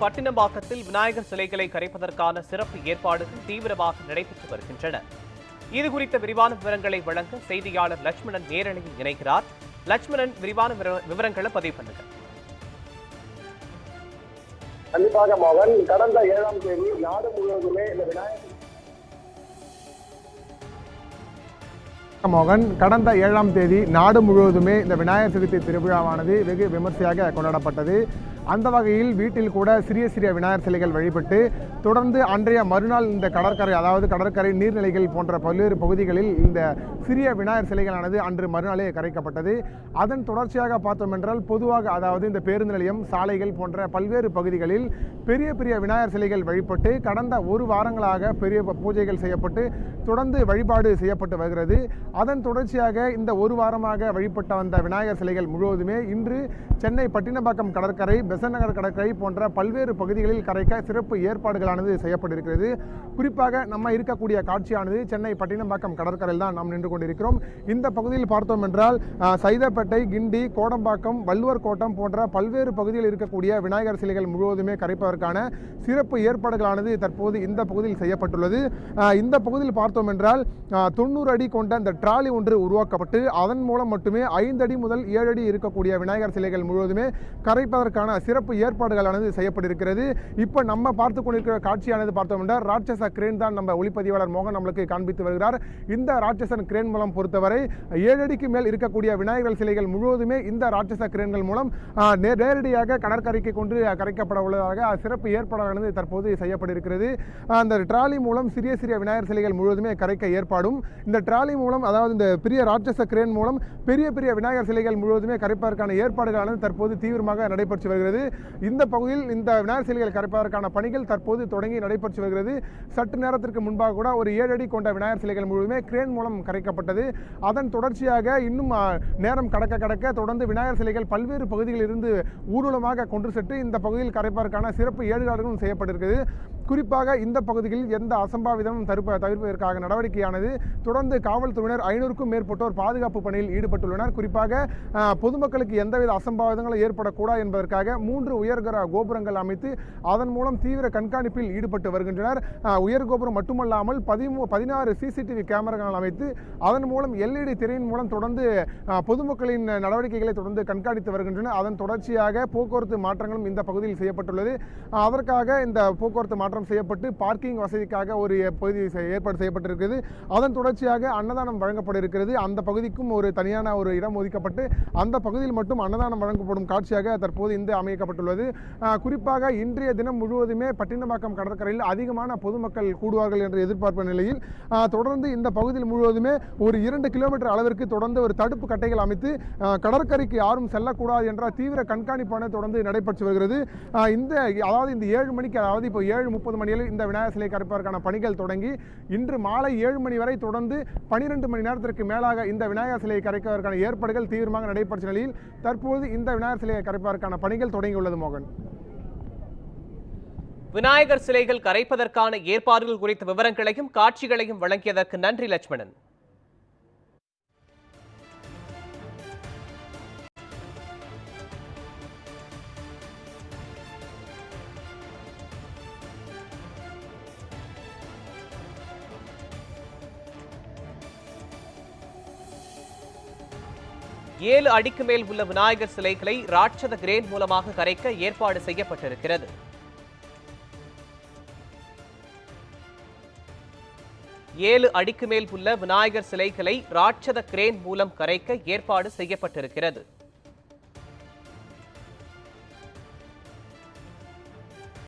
பட்டினம்பாக்கத்தில் விநாயகர் சிலைகளை கரைப்பதற்கான சிறப்பு ஏற்பாடுகள் தீவிரமாக நடைபெற்று வருகின்றன. இது குறித்த விரிவான விவரங்களை வழங்க செய்தியாளர் லட்சுமணன் நேரலையில் இணைகிறார். லட்சுமணன் விரிவான விவர- விவரங்களை பதிவு பண்ணுங்க. கண்டிப்பாக மோகன் கடந்த ஏழாம் தேதி நாடு முழுவதுமே இந்த விநாயகர் மோகன் கடந்த ஏழாம் தேதி நாடு முழுவதுமே இந்த விநாயகர் சதுர்த்தி திருவிழாவானது வெகு விமர்சையாக கொண்டாடப்பட்டது. அந்த வகையில் வீட்டில் கூட சிறிய சிறிய விநாயகர் சிலைகள் வழிபட்டு தொடர்ந்து அன்றைய மறுநாள் இந்த கடற்கரை அதாவது கடற்கரை நீர்நிலைகள் போன்ற பல்வேறு பகுதிகளில் இந்த சிறிய விநாயகர் சிலைகளானது அன்று மறுநாளே கரைக்கப்பட்டது. அதன் தொடர்ச்சியாக பார்த்தோம் என்றால் பொதுவாக அதாவது இந்த பேருந்து நிலையம் சாலைகள் போன்ற பல்வேறு பகுதிகளில் பெரிய பெரிய விநாயகர் சிலைகள் வழிபட்டு கடந்த ஒரு வாரங்களாக பெரிய பூஜைகள் செய்யப்பட்டு தொடர்ந்து வழிபாடு செய்யப்பட்டு வருகிறது. அதன் தொடர்ச்சியாக இந்த ஒரு வாரமாக வழிபட்ட வந்த விநாயகர் சிலைகள் முழுவதுமே இன்று சென்னை பட்டினப்பாக்கம் கடற்கரை பெசன் நகர் கடற்கரை போன்ற பல்வேறு பகுதிகளில் கரைக்க சிறப்பு ஏற்பாடுகளானது செய்யப்பட்டிருக்கிறது. குறிப்பாக நம்ம இருக்கக்கூடிய காட்சியானது சென்னை பட்டினம்பாக்கம் கடற்கரையில் தான் நாம் நின்று கொண்டிருக்கிறோம். இந்த பகுதியில் பார்த்தோம் என்றால் அஹ், சைதாப்பேட்டை கிண்டி கோடம்பாக்கம் வள்ளுவர் கோட்டம் போன்ற பல்வேறு பகுதியில் இருக்கக்கூடிய விநாயகர் சிலைகள் முழுவதுமே கரைப்பதற்கான சிறப்பு ஏற்பாடுகளானது தற்போது இந்த பகுதியில் செய்யப்பட்டுள்ளது. இந்த பகுதியில் பார்த்தோம் என்றால் தொண்ணூறு அடி கொண்ட இந்த டிராலி ஒன்று உருவாக்கப்பட்டு அதன் மூலம் மட்டுமே ஐந்து அடி முதல் ஏழு அடி இருக்கக்கூடிய விநாயகர் சிலைகள் முழுவதுமே கரைப்பதற்கான சிறப்பு ஏற்பாடுகளானது செய்யப்பட்டிருக்கிறது. இப்போ நம்ம பார்த்து கொண்டிருக்கிற காட்சியானது பார்த்தோம் என்றால் ராட்சச கிரேன் தான் நம்ம ஒளிப்பதிவாளர் மோகன் நம்மளுக்கு காண்பித்து வருகிறார். இந்த ராட்சசன் கிரேன் மூலம் பொறுத்தவரை ஏழு அடிக்கு மேல் இருக்கக்கூடிய விநாயகர் சிலைகள் முழுவதுமே இந்த ராட்சச கிரேன்கள் மூலம் நே- நேரடியாக கடற்கரைக்கு கொண்டு கரைக்கப்பட உள்ளதாக சிறப்பு ஏற்பாடானது தற்போது செய்யப்பட்டிருக்கிறது. அந்த டிராலி மூலம் சிறிய சிறிய விநாயகர் சிலைகள் முழுவதுமே கரைக்க ஏற்பாடும் இந்த டிராலி மூலம் அதாவது இந்த பெரிய ராட்சச கிரேன் மூலம் பெரிய பெரிய விநாயகர் சிலைகள் முழுவதுமே கரைப்பதற்கான ஏற்பாடுகளானது தற்போது தீவிரமாக நடைபெற்று வருகிறது. இந்த பகுதியில் இந்த விநாயகர் சிலைகள் கரைப்பதற்கான பணிகள் தற்போது தொடங்கி நடைபெற்று வருகிறது. சற்று நேரத்திற்கு முன்பாக கூட ஒரு ஏழு அடி கொண்ட விநாயகர் சிலைகள் முழுவதுமே கிரேன் மூலம் கரைக்கப்பட்டது. அதன் தொடர்ச்சியாக இன்னும் நேரம் கடக்க கடக்க தொடர்ந்து விநாயகர் சிலைகள் பல்வேறு பகுதிகளில் இருந்து ஊர்வலமாக கொண்டு சென்று இந்த பகுதியில் கரைப்பதற்கான சிறப்பு ஏற்பாடுகளும் செய்யப்பட்டிருக்கிறது. குறிப்பாக இந்த பகுதிகளில் எந்த அசம்பாவிதமும் தடுப்ப தவிர்ப்பதற்காக நடவடிக்கையானது தொடர்ந்து காவல்துறையினர் ஐநூறுக்கும் மேற்பட்டோர் பாதுகாப்பு பணியில் ஈடுபட்டுள்ளனர். குறிப்பாக பொதுமக்களுக்கு எந்தவித அசம்பாவிதங்களும் ஏற்படக்கூடாது என்பதற்காக மூன்று உயர்கர கோபுரங்கள் அமைத்து அதன் மூலம் தீவிர கண்காணிப்பில் ஈடுபட்டு வருகின்றனர். உயர் கோபுரம் மட்டுமல்லாமல் பதிமூ பதினாறு சிசிடிவி கேமராக்கள் அமைத்து அதன் மூலம் எல்இடி திரையின் மூலம் தொடர்ந்து பொதுமக்களின் நடவடிக்கைகளை தொடர்ந்து கண்காணித்து வருகின்றனர் அதன் தொடர்ச்சியாக போக்குவரத்து மாற்றங்களும் இந்த பகுதியில் செய்யப்பட்டுள்ளது. அதற்காக இந்த போக்குவரத்து மாற்றம் செய்யப்பட்டு பார்க்கிங் வசதிக்காக ஒரு பகுதி ஏற்பாடு செய்யப்பட்டிருக்கிறது. அதன் தொடர்ச்சியாக அன்னதானம் வழங்கப்பட இருக்கிறது அந்த பகுதிக்கும் ஒரு தனியான ஒரு இடம் ஒதுக்கப்பட்டு அந்த பகுதியில் மட்டும் அன்னதானம் வழங்கப்படும் காட்சியாக தற்போது இந்த அமைக்கப்பட்டுள்ளது. குறிப்பாக இன்றைய தினம் முழுவதுமே பட்டினப்பாக்கம் கடற்கரையில் அதிகமான பொதுமக்கள் கூடுவார்கள் என்று எதிர்பார்ப்பு நிலையில் தொடர்ந்து இந்த பகுதியில் முழுவதுமே ஒரு இரண்டு கிலோமீட்டர் அளவிற்கு தொடர்ந்து ஒரு தடுப்பு கட்டைகள் அமைத்து கடற்கரைக்கு யாரும் செல்லக்கூடாது என்ற தீவிர கண்காணிப்பான தொடர்ந்து நடைபெற்று வருகிறது. இந்த அதாவது இந்த ஏழு மணிக்கு அதாவது இப்போ ஏழு முப்பது மணியில் இந்த விநாயகர் சிலை கரைப்பதற்கான பணிகள் தொடங்கி இன்று மாலை ஏழு மணி வரை தொடர்ந்து பனிரெண்டு மணி நேரத்திற்கு மேலாக இந்த விநாயகர் சிலையை கரைப்பதற்கான ஏற்பாடுகள் தீவிரமாக நடைபெற்ற நிலையில் தற்போது இந்த விநாயகர் சிலையை கரைப்பதற்கான பணிகள் தொடங்கியுள்ளது மோகன். விநாயகர் சிலைகள் கரைப்பதற்கான ஏற்பாடுகள் குறித்த விவரங்களையும் காட்சிகளையும் வழங்கியதற்கு நன்றி லட்சுமணன். ஏழு அடிக்கு மேல் உள்ள விநாயகர் சிலைகளை ராட்சத கிரேன் மூலமாக கரைக்க ஏற்பாடு செய்யப்பட்டிருக்கிறது. ஏழு அடிக்கு மேல் உள்ள விநாயகர் சிலைகளை ராட்சத கிரேன் மூலம் கரைக்க ஏற்பாடு செய்யப்பட்டிருக்கிறது.